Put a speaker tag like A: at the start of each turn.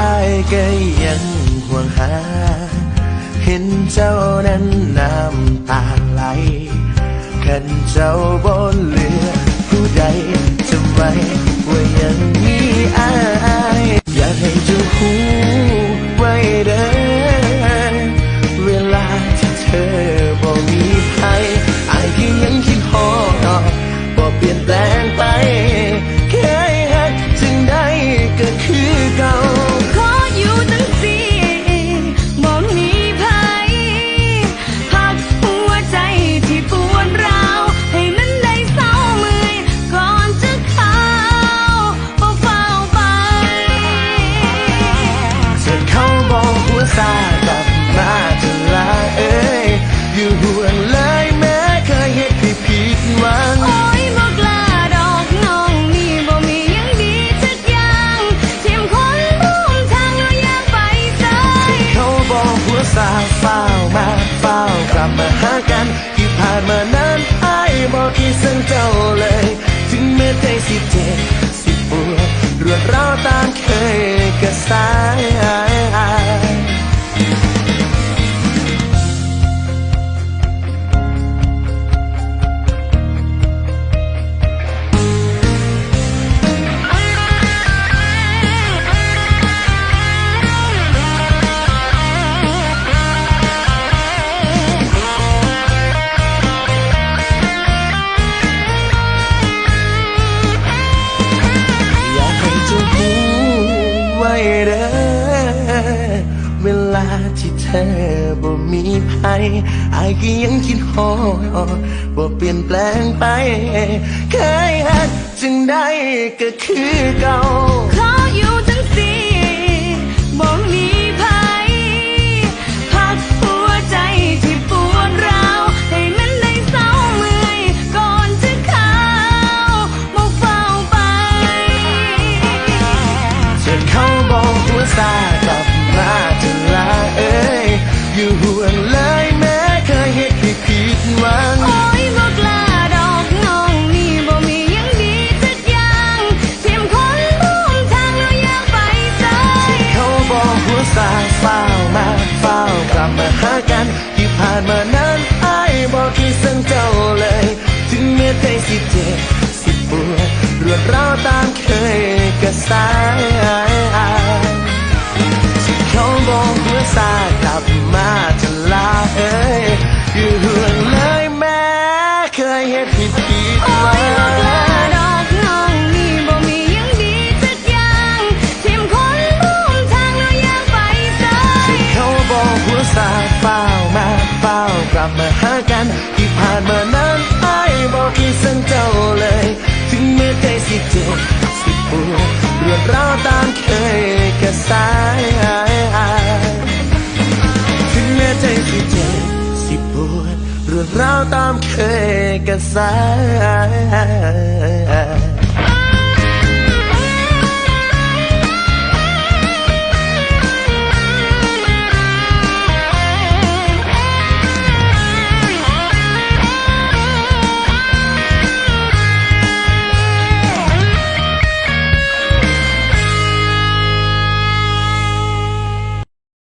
A: อายก็ยังห่วง
B: หา เห็นเจ้านั้นน้ำตาไห
A: ลขันเจ้า
B: บนเรือผู้ใดทำไม
A: ว่ายังมีอายอยากให้เจ้าหู sci-fi เด้อเวลาที่เธอบ่มีภัยอายก็ยังคิดหอดบ่เปลี่ยนแปลงไป เคยหักจึงได้ก็คือเก่า
B: เค
A: ยเห็นผิด
B: ผิดมาสา
A: เฝ้ามาเฝ้ากลับมาหากันที่ผ่านมานั้นไอ้บอกคิดสังเจ้าเลย ถึงเมื่อใจสิเจ็บสิปวดเรื่องราวตามเคยกระสายถึงเมื่
B: อ
A: ใจสิเจ็บสิปวดเรื่องราวตามเคย make a sign